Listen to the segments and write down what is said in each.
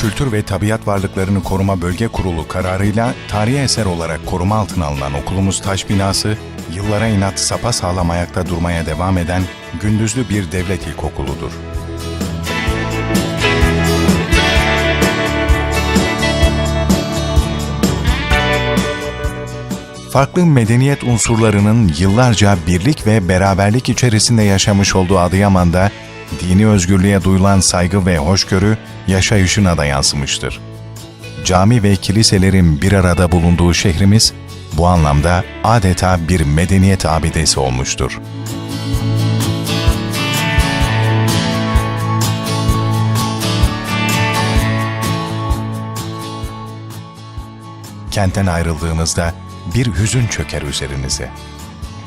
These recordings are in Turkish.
Kültür ve Tabiat Varlıklarını Koruma Bölge Kurulu kararıyla tarihi eser olarak koruma altına alınan okulumuz taş binası, yıllara inat sapa sağlam ayakta durmaya devam eden gündüzlü bir devlet ilkokuludur. Farklı medeniyet unsurlarının yıllarca birlik ve beraberlik içerisinde yaşamış olduğu Adıyaman'da dini özgürlüğe duyulan saygı ve hoşgörü yaşayışına da yansımıştır. Cami ve kiliselerin bir arada bulunduğu şehrimiz bu anlamda adeta bir medeniyet abidesi olmuştur. Kentten ayrıldığınızda bir hüzün çöker üzerinize.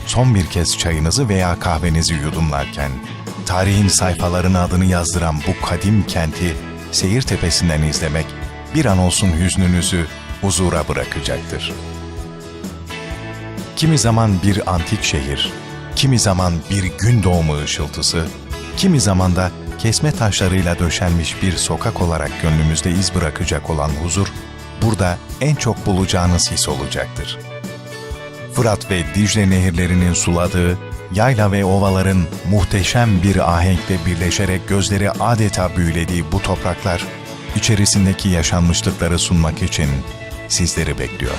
Son bir kez çayınızı veya kahvenizi yudumlarken, tarihin sayfalarına adını yazdıran bu kadim kenti seyir tepesinden izlemek bir an olsun hüznünüzü huzura bırakacaktır. Kimi zaman bir antik şehir, kimi zaman bir gün doğumu ışıltısı, kimi zaman da kesme taşlarıyla döşenmiş bir sokak olarak gönlümüzde iz bırakacak olan huzur, burada en çok bulacağınız his olacaktır. Fırat ve Dicle nehirlerinin suladığı, yayla ve ovaların muhteşem bir ahenkle birleşerek gözleri adeta büyülediği bu topraklar, içerisindeki yaşanmışlıkları sunmak için sizleri bekliyor.